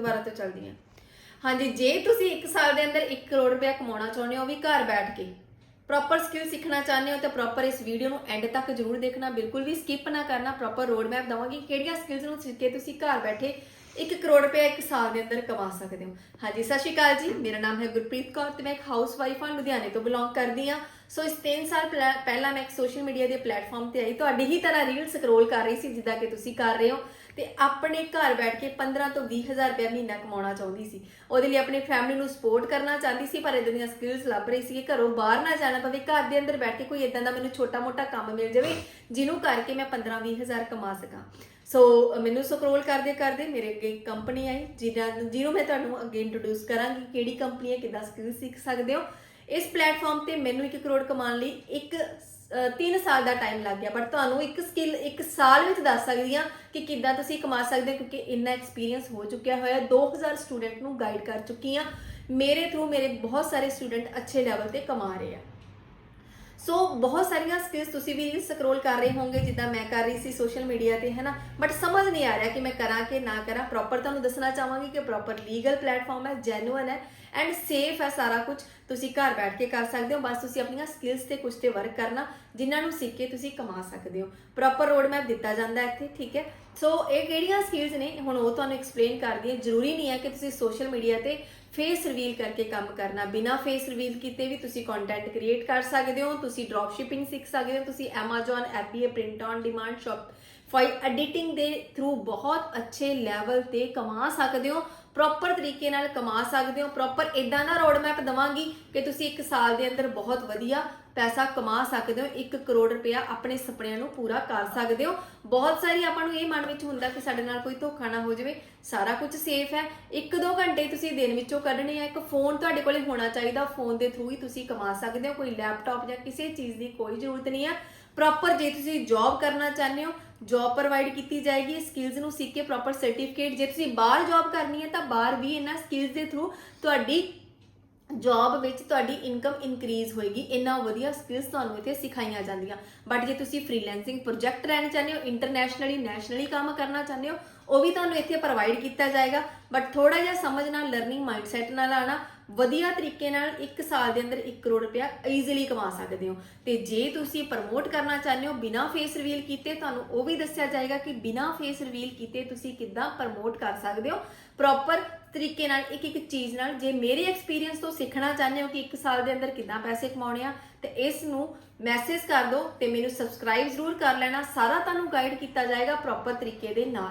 ਦੁਬਾਰਾ ਤੋਂ ਚੱਲਦੀ ਹਾਂ ਹਾਂਜੀ, ਜੇ ਤੁਸੀਂ 1 ਸਾਲ ਦੇ ਅੰਦਰ 1 ਕਰੋੜ ਰੁਪਇਆ ਕਮਾਉਣਾ ਚਾਹੁੰਦੇ ਹੋ ਵੀ ਘਰ ਬੈਠ ਕੇ। ਪ੍ਰੋਪਰ ਸਕਿੱਲ ਸਿੱਖਣਾ ਚਾਹੁੰਦੇ ਹੋ ਤਾਂ ਪ੍ਰੋਪਰ ਇਸ ਵੀਡੀਓ ਨੂੰ ਐਂਡ ਤੱਕ ਜਰੂਰ ਦੇਖਣਾ, ਬਿਲਕੁਲ ਵੀ ਸਕਿਪ ਨਾ ਕਰਨਾ ਪ੍ਰੋਪਰ ਰੋਡ ਮੈਪ ਦਵਾਂਗੀ ਕਿਹੜੀਆਂ ਸਕਿੱਲਸ ਨੂੰ ਸਿੱਖ ਕੇ ਤੁਸੀਂ ਘਰ ਬੈਠੇ 1 ਕਰੋੜ ਰੁਪਏ ਇੱਕ ਸਾਲ ਦੇ ਅੰਦਰ ਕਮਾ ਸਕਦੇ ਹੋ। ਹਾਂਜੀ, ਸਤਿ ਸ਼੍ਰੀ ਅਕਾਲ ਜੀ, ਮੇਰਾ ਨਾਮ ਹੈ ਗੁਰਪ੍ਰੀਤ ਕੌਰ ਤੇ ਮੈਂ ਇੱਕ ਹਾਊਸ ਵਾਈਫ ਹਾਂ, ਲੁਧਿਆਣੇ ਤੋਂ ਬਿਲੋਂਗ ਕਰਦੀ ਹਾਂ। ਸੋ ਇਸ 3 ਸਾਲ ਪਹਿਲਾਂ- ਪਹਿਲਾਂ ਮੈਂ ਇੱਕ ਸੋਸ਼ਲ ਮੀਡੀਆ ਦੇ ਪਲੇਟਫਾਰਮ ਤੇ ਆਈ, ਤੁਹਾਡੀ ਹੀ ਤਰ੍ਹਾਂ ਰੀਲ ਸਕਰੋਲ ਕਰ ਰਹੀ ਸੀ, ਜਿੱਦਾਂ ਕਿ ਤੁਸੀਂ ਕਰ ਰਹੇ ਹੋ। ਤੇ ਆਪਣੇ ਘਰ ਬੈਠ ਕੇ 15 ਤੋਂ 20000 ਰੁਪਏ ਮਹੀਨਾ ਕਮਾਉਣਾ ਚਾਹੁੰਦੀ ਸੀ। ਉਹਦੇ ਲਈ ਆਪਣੀ ਫੈਮਿਲੀ ਨੂੰ ਸਪੋਰਟ ਕਰਨਾ ਚਾਹੁੰਦੀ ਸੀ, ਪਰ ਇਦਾਂ ਦੀਆਂ ਸਕਿੱਲਸ ਲੱਭ ਰਹੀ ਸੀ ਕਿ ਘਰੋਂ ਬਾਹਰ ਨਾ ਜਾਣਾ ਪਵੇ, ਘਰ ਦੇ ਅੰਦਰ ਬੈਠ ਕੇ ਕੋਈ ਇਦਾਂ ਦਾ ਮੈਨੂੰ ਛੋਟਾ-ਮੋਟਾ ਕੰਮ ਮਿਲ ਜਾਵੇ, ਜਿਹਨੂੰ ਕਰਕੇ ਮੈਂ 15-20000 ਕਮਾ ਸਕਾਂ। ਸੋ ਮੈਨੂੰ ਸਕਰੋਲ ਕਰਦੇ ਕਰਦੇ ਮੇਰੇ ਅੱਗੇ ਇੱਕ ਕੰਪਨੀ ਆਈ, ਜਿਹਨਾਂ, ਜਿਹਨੂੰ ਮੈਂ ਤੁਹਾਨੂੰ ਅੱਗੇ ਇੰਟਰੋਡਿਊਸ ਕਰਾਂਗੀ, ਕਿਹੜੀ ਕੰਪਨੀ ਹੈ, ਕਿੱਦਾਂ ਸਕਿੱਲ ਸਿੱਖ ਸਕਦੇ ਹੋ। ਇਸ ਪਲੇਟਫਾਰਮ ਤੇ ਮੈਨੂੰ 1 ਕਰੋੜ ਕਮਾਉਣ ਲਈ ਇੱਕ 3 ਸਾਲ ਦਾ ਟਾਈਮ ਲੱਗ ਗਿਆ ਬਟ ਤੁਹਾਨੂੰ ਇੱਕ ਸਕਿੱਲ ਇੱਕ ਸਾਲ ਵਿੱਚ ਦੱਸ ਸਕਦੀ ਹਾਂ ਕਿ ਕਿੱਦਾਂ ਤੁਸੀਂ ਕਮਾ ਸਕਦੇ ਕਿਉਂਕਿ ਇੰਨਾ ਐਕਸਪੀਰੀਅੰਸ ਹੋ ਚੁੱਕਿਆ ਹੋਇਆ ਹੈ। 2000 ਸਟੂਡੈਂਟ ਨੂੰ ਗਾਈਡ ਕਰ ਚੁੱਕੀ ਹਾਂ। ਮੇਰੇ ਥਰੂ ਮੇਰੇ ਬਹੁਤ ਸਾਰੇ ਸਟੂਡੈਂਟ ਅੱਛੇ ਲੈਵਲ ਤੇ ਕਮਾ ਰਹੇ ਆ। ਸੋ ਬਹੁਤ ਸਾਰੀਆਂ ਸਕਿੱਲਸ ਤੁਸੀਂ ਵੀ ਸਕਰੋਲ ਕਰ ਰਹੇ ਹੋਵੋਗੇ, ਜਿੱਦਾਂ ਮੈਂ ਕਰ ਰਹੀ ਸੀ ਸੋਸ਼ਲ ਮੀਡੀਆ ਤੇ ਹੈ ਨਾ ਬਟ ਸਮਝ ਨਹੀਂ ਆ ਰਿਹਾ ਕਿ ਮੈਂ ਕਰਾਂ ਕਿ ਨਾ ਕਰਾਂ। ਪ੍ਰੋਪਰ ਤੁਹਾਨੂੰ ਦੱਸਣਾ ਚਾਹਾਂਗੀ ਕਿ ਪ੍ਰੋਪਰ ਲੀਗਲ ਪਲੇਟਫਾਰਮ ਹੈ ਜੈਨੂਅਨ ਹੈ। ਐਂਡ ਸੇਫ ਹੈ ਸਾਰਾ ਕੁਝ ਤੁਸੀਂ ਘਰ ਬੈਠ ਕੇ ਕਰ ਸਕਦੇ ਹੋ। ਬਸ ਤੁਸੀਂ ਆਪਣੀਆਂ ਸਕਿੱਲਸ ਤੇ ਕੁਝ ਤੇ ਵਰਕ ਕਰਨਾ, ਜਿਨ੍ਹਾਂ ਨੂੰ ਸਿੱਖ ਕੇ ਤੁਸੀਂ ਕਮਾ ਸਕਦੇ ਹੋ। ਪ੍ਰੋਪਰ ਰੋਡ ਮੈਪ ਦਿੱਤਾ ਜਾਂਦਾ ਹੈ ਇੱਥੇ, ਠੀਕ ਹੈ? ਸੋ ਇਹ ਕਿਹੜੀਆਂ ਸਕਿੱਲਸ ਨੇ? ਹੁਣ ਉਹ ਤੁਹਾਨੂੰ ਐਕਸਪਲੇਨ ਕਰਦੀ ਹੈ। ਜ਼ਰੂਰੀ ਨਹੀਂ ਹੈ ਕਿ ਤੁਸੀਂ ਸੋਸ਼ਲ ਮੀਡੀਆ ਤੇ ਫੇਸ ਰਿਵੀਲ ਕਰਕੇ ਕੰਮ ਕਰਨਾ। ਬਿਨਾ ਫੇਸ ਰਿਵੀਲ ਕੀਤੇ ਵੀ ਤੁਸੀਂ ਕੰਟੈਂਟ ਕ੍ਰੀਏਟ ਕਰ ਸਕਦੇ ਹੋ। ਤੁਸੀਂ ਡ੍ਰੌਪ ਸ਼ਿਪਿੰਗ ਸਿੱਖ ਸਕਦੇ ਹੋ। ਤੁਸੀਂ Amazon FBA print on demand Shopify editing ਦੇ ਥਰੂ ਬਹੁਤ ਅੱਛੇ ਲੈਵਲ ਤੇ ਕਮਾ ਸਕਦੇ ਹੋ। ਪ੍ਰੋਪਰ ਤਰੀਕੇ ਨਾਲ ਕਮਾ ਸਕਦੇ ਹੋ ਪ੍ਰੋਪਰ ਇਦਾਂ ਦਾ ਰੋਡ ਮੈਪ ਦਵਾਂਗੀ ਕਿ ਤੁਸੀਂ ਇੱਕ ਸਾਲ ਦੇ ਅੰਦਰ ਬਹੁਤ ਵਧੀਆ ਪੈਸਾ ਕਮਾ ਸਕਦੇ ਹੋ 1 ਕਰੋੜ ਰੁਪਇਆ ਆਪਣੇ ਸੁਪਨਿਆਂ ਨੂੰ ਪੂਰਾ ਕਰ ਸਕਦੇ ਹੋ। ਬਹੁਤ ਸਾਰੀ ਆਪਾਂ ਨੂੰ ਇਹ ਮਨ ਵਿੱਚ ਹੁੰਦਾ ਕਿ ਸਾਡੇ ਨਾਲ ਕੋਈ ਧੋਖਾ ਨਾ ਹੋ ਜਾਵੇ, ਸਾਰਾ ਕੁਝ ਸੇਫ ਹੈ। 1-2 ਘੰਟੇ ਤੁਸੀਂ ਦਿਨ ਵਿੱਚੋਂ ਕੱਢਣੇ ਆ, ਇੱਕ ਫੋਨ ਤੁਹਾਡੇ ਕੋਲੇ ਹੋਣਾ ਚਾਹੀਦਾ ਫੋਨ ਦੇ ਥਰੂ ਹੀ ਤੁਸੀਂ ਕਮਾ ਸਕਦੇ ਹੋ, ਕੋਈ ਲੈਪਟਾਪ ਜਾਂ ਕਿਸੇ ਚੀਜ਼ ਦੀ ਕੋਈ ਜ਼ਰੂਰਤ ਨਹੀਂ ਹੈ ਪ੍ਰੋਪਰ ਜੇ ਤੁਸੀਂ ਜੌਬ ਕਰਨਾ ਚਾਹੁੰਦੇ ਹੋ ਜੌਬ ਪ੍ਰੋਵਾਈਡ ਕੀਤੀ ਜਾਏਗੀ ਸਕਿੱਲਸ ਨੂੰ ਸਿੱਖ ਕੇ ਪ੍ਰੋਪਰ ਸਰਟੀਫਿਕੇਟ ਜੇ ਤੁਸੀਂ ਬਾਹਰ ਜੌਬ ਕਰਨੀ ਹੈ ਤਾਂ ਬਾਹਰ ਵੀ ਇਹਨਾਂ ਸਕਿੱਲਸ ਦੇ ਥਰੂ ਤੁਹਾਡੀ ਜੌਬ ਵਿੱਚ ਤੁਹਾਡੀ ਇਨਕਮ ਇਨਕਰੀਜ਼ ਹੋਏਗੀ। ਇੰਨਾ ਵਧੀਆ ਸਕਿੱਲਸ ਤੁਹਾਨੂੰ ਇੱਥੇ ਸਿਖਾਈਆਂ ਜਾਂਦੀਆਂ। ਬਟ ਜੇ ਤੁਸੀਂ ਫ੍ਰੀਲੈਂਸਿੰਗ ਪ੍ਰੋਜੈਕਟ ਰਹਿਣਾ ਚਾਹੁੰਦੇ ਹੋ ਇੰਟਰਨੈਸ਼ਨਲੀ ਨੈਸ਼ਨਲੀ ਕੰਮ ਕਰਨਾ ਚਾਹੁੰਦੇ ਹੋ ਉਹ ਵੀ ਤੁਹਾਨੂੰ ਇੱਥੇ ਪ੍ਰੋਵਾਈਡ ਕੀਤਾ ਜਾਏਗਾ। ਬਟ ਥੋੜਾ ਜਿਹਾ ਸਮਝ ਨਾਲ ਲਰਨਿੰਗ ਮਾਈਂਡਸੈਟ ਨਾਲ ਆਣਾ ਵਧੀਆ ਤਰੀਕੇ ਨਾਲ 1 ਸਾਲ ਦੇ ਅੰਦਰ 1 ਕਰੋੜ ਰੁਪਇਆ ਈਜ਼ੀਲੀ ਕਮਾ ਸਕਦੇ ਹੋ। ਤੇ ਜੇ ਤੁਸੀਂ ਪ੍ਰਮੋਟ ਕਰਨਾ ਚਾਹੁੰਦੇ ਹੋ, ਬਿਨਾ ਫੇਸ ਰਿਵੀਲ ਕੀਤੇ, ਤੁਹਾਨੂੰ ਉਹ ਵੀ ਦੱਸਿਆ ਜਾਏਗਾ ਕਿ ਬਿਨਾ ਫੇਸ ਰਿਵੀਲ ਕੀਤੇ ਤੁਸੀਂ ਕਿੱਦਾਂ ਪ੍ਰਮੋਟ ਕਰ ਸਕਦੇ ਹੋ। ਪ੍ਰੋਪਰ ਤਰੀਕੇ ਨਾਲ, ਇੱਕ ਇੱਕ ਚੀਜ਼ ਨਾਲ, ਜੇ ਮੇਰੇ ਐਕਸਪੀਰੀਅੰਸ ਤੋਂ ਸਿੱਖਣਾ ਚਾਹੁੰਦੇ ਹੋ ਕਿ 1 ਸਾਲ ਦੇ ਅੰਦਰ ਕਿੱਦਾਂ ਪੈਸੇ ਕਮਾਉਣੇ ਆ, ਤੇ ਇਸ ਨੂੰ ਮੈਸੇਜ ਕਰ ਦਿਓ ਤੇ ਮੈਨੂੰ ਸਬਸਕ੍ਰਾਈਬ ਜ਼ਰੂਰ ਕਰ ਲੈਣਾ। ਸਾਰਾ ਤੁਹਾਨੂੰ ਗਾਈਡ ਕੀਤਾ ਜਾਏਗਾ ਪ੍ਰੋਪਰ ਤਰੀਕੇ ਦੇ ਨਾਲ।